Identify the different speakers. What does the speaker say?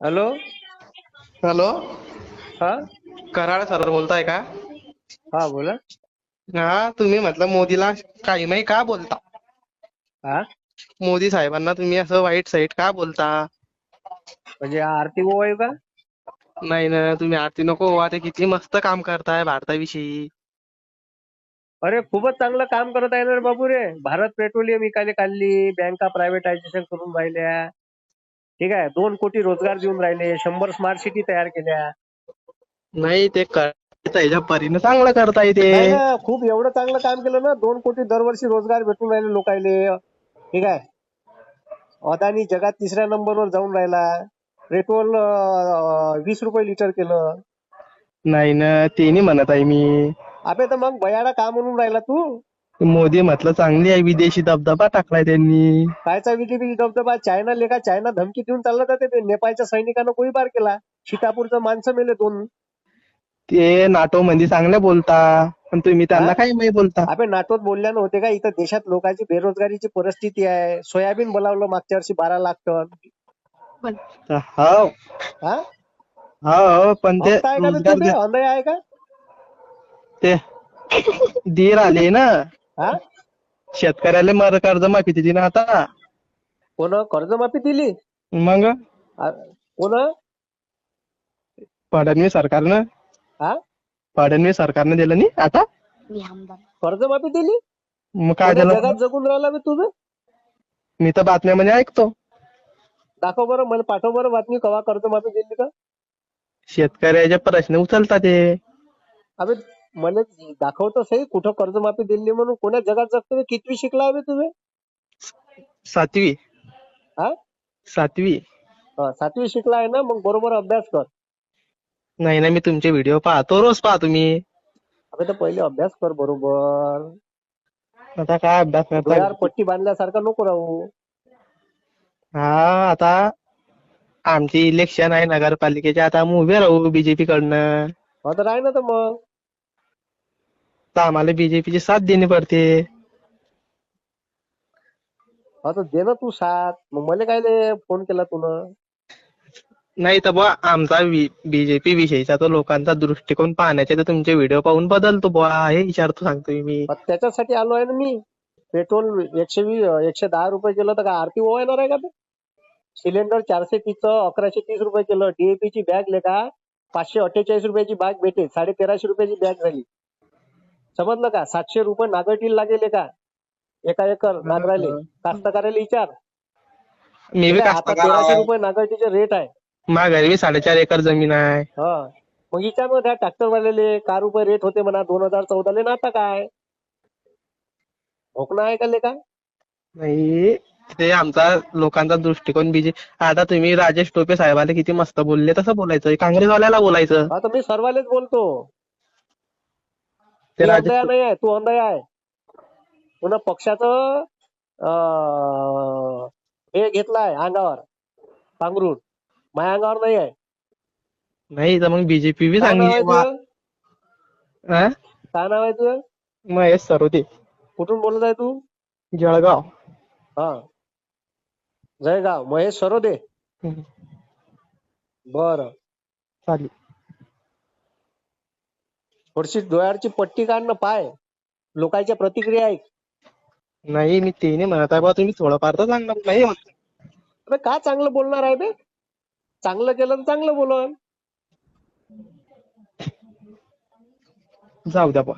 Speaker 1: Hello?
Speaker 2: Hello?
Speaker 1: हा?
Speaker 2: Karad sir बोलताय का?
Speaker 1: हा बोला.
Speaker 2: हा तुम्ही म्हटलं मोदीला काही माही का बोलता?
Speaker 1: हा
Speaker 2: मोदी साहेबांना तुम्ही असं वाईट साईट का बोलता?
Speaker 1: म्हणजे आरती गोवाई का?
Speaker 2: नाही ना तुम्ही आरती नको व्हा ते किती मस्त काम करताय भारताविषयी.
Speaker 1: अरे खूपच चांगलं काम करत आहे ना रे बाबू रे भारत पेट्रोलियम इकायला काढली बँका प्रायव्हेटायझेशन करून राहिल्या. ठीक आहे? दोन कोटी रोजगार देऊन राहिले शंभर स्मार्ट सिटी तयार केल्या.
Speaker 2: नाही ते करता याच्या परीनं चांगलं करताय ते.
Speaker 1: नाही ना खूप एवढं चांगलं काम केलं ना दोन कोटी दरवर्षी रोजगार भेटून राहिले लोकायले. ठीक आहे? अदानी जगात तिसऱ्या नंबरवर जाऊन राहिला. पेट्रोल अं, वीस रुपये लिटर केलं.
Speaker 2: नाही ना ते नाही म्हणत आहे मी.
Speaker 1: अबे तर मग बयाडा का म्हणून राहिला तू?
Speaker 2: मोदी म्हटलं चांगली आहे विदेशी दबदबा टाकलाय त्यांनी.
Speaker 1: कायचा विधी धबधबा? चायना लेखा चायना धमकी देऊन चालला जाते ते. नेपाळच्या सैनिकांना गोळीबार केला. सीतापूरचं माणसं मेले दोन.
Speaker 2: ते नाटो मध्ये चांगले बोलता पण तुम्ही त्यांना
Speaker 1: हा?
Speaker 2: काही नाही बोलता.
Speaker 1: आपण नाटोत बोलल्यानं होते का? इथं देशात लोकांची बेरोजगारीची परिस्थिती आहे. सोयाबीन बोलावलं मागच्या वर्षी बारा लाख टन.
Speaker 2: हो
Speaker 1: हा?
Speaker 2: हो पण ते
Speaker 1: आहे का? तू
Speaker 2: दीर आले ना.
Speaker 1: हा?
Speaker 2: शेतकऱ्याला मर कर्जमाफी दिली ना आता.
Speaker 1: कोण? कर्जमाफी दिली?
Speaker 2: मग?
Speaker 1: आ, कोण?
Speaker 2: फडणवीस सरकारनं.
Speaker 1: हा?
Speaker 2: फडणवीस सरकारनं दिलं नाही आता?
Speaker 1: कर्जमाफी दिली?
Speaker 2: मग काय
Speaker 1: कोण्या
Speaker 2: झालं?
Speaker 1: जगात जगून राहिला बे तुझं?
Speaker 2: मी तर बातम्यामध्ये ऐकतो.
Speaker 1: दाखव बरं मला पाठव बरं बातमी. कवा कर्जमाफी दिली का
Speaker 2: शेतकऱ्याचे प्रश्न उचलता ते
Speaker 1: अबे मला दाखवतो सही कुठं कर्जमाफी दिली म्हणून कोण्या जगात जगतो? कितवी शिकला आहे बे तुम्ही?
Speaker 2: सातवी.
Speaker 1: हा?
Speaker 2: सातवी.
Speaker 1: हा, सातवी शिकला आहे ना मग बरोबर अभ्यास कर.
Speaker 2: नाही ना मी तुमचे व्हिडिओ पाहतो रोज पाहतो मी.
Speaker 1: अबे तर पहिले अभ्यास कर बरोबर.
Speaker 2: आता काय अभ्यास करता
Speaker 1: डोळ्यावर पट्टी बांधल्यासारखा नको राहू.
Speaker 2: हा आता आमची इलेक्शन आहे नगरपालिकेचे. आता आम्ही उभे राहू बीजेपी कडनं.
Speaker 1: हा तर आहे ना तर मग.
Speaker 2: तर आम्हाला बीजेपीची साथ देणी पडते.
Speaker 1: हा तर दे ना तू साथ. मग मला काय फोन केला तुनं?
Speaker 2: नाही तर बुवा आमचा बीजेपी विषयीचा तो लोकांचा दृष्टिकोन पाहण्याचे तर तुमचे व्हिडिओ पाहून बदलतो बुवा हे विचारतो सांगतोय मी.
Speaker 1: त्याच्यासाठी आलो आहे ना मी. पेट्रोल एकशे वीस एकशे दहा रुपये केलं तर काय आरती ओवायणार आहे का ते? सिलेंडर चारशे तीसचं अकराशे तीस रुपये केलं. DAP ची बॅग लेखा पाचशे अठ्ठेचाळीस रुपयाची बॅग भेटे साडे तेराशे रुपयाची बॅग झाली. समजलं का? सातशे रुपये नागटीला लागेल का? एका एकर नागराले कास्तकाराला विचार.
Speaker 2: मी बी
Speaker 1: आता
Speaker 2: कास्तकार
Speaker 1: तेराशे
Speaker 2: आहे.
Speaker 1: रुपये नागरटीचे रेट आहे.
Speaker 2: माझ्या घरी बी साडेचार एकर जमीन आहे.
Speaker 1: हा. मग विचार मग त्या ट्रॅक्टर वाल्याले का रुपये रेट होते म्हणा? दोन हजार चौदाले ना आता काय? भोकणा आहे का लेका?
Speaker 2: नाही ते आमचा लोकांचा दृष्टिकोन बीजे आता तुम्ही राजेश टोपे साहेबाला किती मस्त बोलले तसं बोलायचं. काँग्रेसवाल्याला बोलायचं.
Speaker 1: आता मी सर्वालेच बोलतो.
Speaker 2: ते
Speaker 1: नाही आहे तू अंधया आहे. पुन्हा पक्षाचं अं, हे घेतलाय अंगावर पांघरून माझ्या अंगावर नाही आहे
Speaker 2: नाही तर मग बीजेपी बी
Speaker 1: काय नाव
Speaker 2: चांगली
Speaker 1: आहे. तुझं?
Speaker 2: हा?
Speaker 1: काय नाव आहे तुझं?
Speaker 2: महेश सरोदे.
Speaker 1: कुठून बोलत आहे तू?
Speaker 2: जळगाव.
Speaker 1: हा. जयगाव महेश सरोदे.
Speaker 2: हम्म.
Speaker 1: बर.
Speaker 2: चालेल.
Speaker 1: थोडीशी डोळ्यावरची पट्टी काढ ना पाय. लोकांच्या प्रतिक्रिया ऐक.
Speaker 2: नाही मी ते नाही म्हणत आहे बा तुम्ही थोडंफार तर सांगणार नाही म्हणत.
Speaker 1: अबे का चांगलं बोलणार आहे बे? चांगलं केलं तर चांगलं बोलन.
Speaker 2: जाऊ द्या बा.